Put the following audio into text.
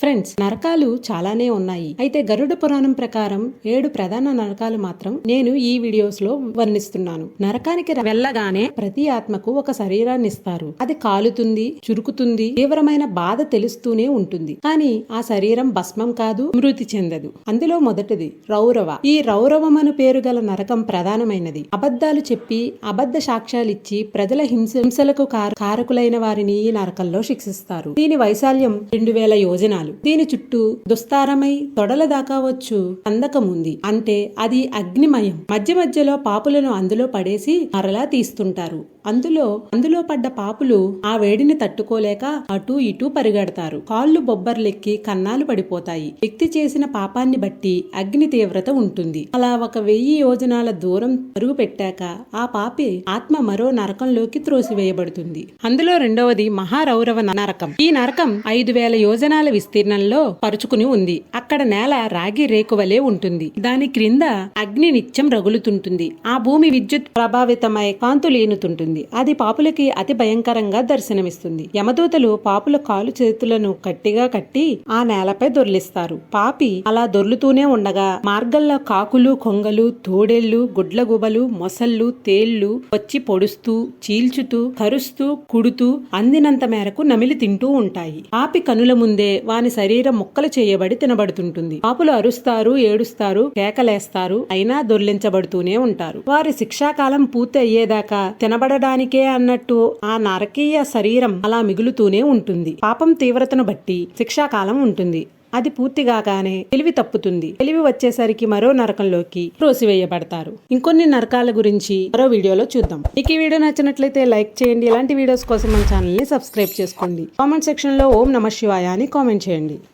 Friends నరకాలు చాలానే ఉన్నాయి. అయితే గరుడ పురాణం ప్రకారం ఏడు ప్రధాన నరకాలు మాత్రం నేను ఈ వీడియోస్లో వర్ణిస్తున్నాను. నరకానికి వెళ్ళగానే ప్రతి ఆత్మకు ఒక శరీరాన్ని ఇస్తారు. అది కాలుతుంది చురుకుతుంది తీవ్రమైన బాధ తెలుస్తూనే ఉంటుంది. కానీ ఆ శరీరం భస్మం కాదు మృతి చెందదు. అందులో మొదటిది రౌరవ. ఈ రౌరవం అను పేరు గల నరకం ప్రధానమైనది. అబద్ధాలు చెప్పి అబద్ధ సాక్ష్యాలిచ్చి ప్రజల హింస హింసలకు కార- కారకులైన వారిని ఈ నరకంలో శిక్షిస్తారు. దీని వైశాల్యం రెండు వేల యోజనాలు. దీని చుట్టూ దుస్తారమై తొడల దాకా వచ్చు కందకం ఉంది అంటే అది అగ్నిమయం. మధ్య మధ్యలో పాపులను అందులో పడేసి మరలా తీస్తుంటారు. అందులో అందులో పడ్డ పాపులు ఆ వేడిని తట్టుకోలేక అటూ ఇటూ పరిగెడతారు. కాళ్ళు బొబ్బర్లెక్కి కన్నాలు పడిపోతాయి. వ్యక్తి చేసిన పాపాన్ని బట్టి అగ్ని తీవ్రత ఉంటుంది. అలా ఒక వెయ్యి యోజనాల దూరం పరుగు పెట్టాక ఆ పాపి ఆత్మ మరో నరకంలోకి త్రోసివేయబడుతుంది. అందులో రెండవది మహారౌరవ నరకం. ఈ నరకం ఐదు వేల యోజనాల విస్తీర్ణంలో పరుచుకుని ఉంది. అక్కడ నేల రాగి రేకువలే ఉంటుంది. దాని క్రింద అగ్ని నిత్యం రగులుతుంటుంది. ఆ భూమి విద్యుత్ ప్రభావితమై కాంతులీనుతుంటుంది. అది పాపులకి అతి భయంకరంగా దర్శనమిస్తుంది. యమదూతలు పాపుల కాలు చేతులను గట్టిగా కట్టి ఆ నేలపై దొర్లిస్తారు. పాపి అలా దొర్లుతూనే ఉండగా మార్గంలో కాకులు కొంగలు తోడేళ్ళు గుడ్లగుబలు మొసళ్ళు తేళ్ళు వచ్చి పొడుస్తూ చీల్చుతూ కరుస్తూ కుడుతూ అందినంత మేరకు నమిలి తింటూ ఉంటాయి. పాపి కనుల ముందే వాని శరీరం ముక్కలు చేయబడి తినబడుతుంటుంది. పాపులు అరుస్తారు ఏడుస్తారు కేకలేస్తారు అయినా దొర్లించబడుతూనే ఉంటారు. వారి శిక్షాకాలం పూర్తి అయ్యేదాకా తినబడడానికే అన్నట్టు ఆ నరకీయ శరీరం అలా మిగులుతూనే ఉంటుంది. పాపం తీవ్రతను బట్టి శిక్షాకాలం ఉంటుంది. అది పూర్తి కాగానే తెలివి తప్పుతుంది. తెలివి వచ్చేసరికి మరో నరకంలోకి త్రోసివేయబడతారు. ఇంకొన్ని నరకాల గురించి మరో వీడియోలో చూద్దాం. మీకు ఈ వీడియో నచ్చినట్లయితే లైక్ చేయండి. ఇలాంటి వీడియోస్ కోసం మన ఛానల్ని సబ్స్క్రైబ్ చేసుకోండి. కామెంట్ సెక్షన్లో ఓం నమ శివాయ అని కామెంట్ చేయండి.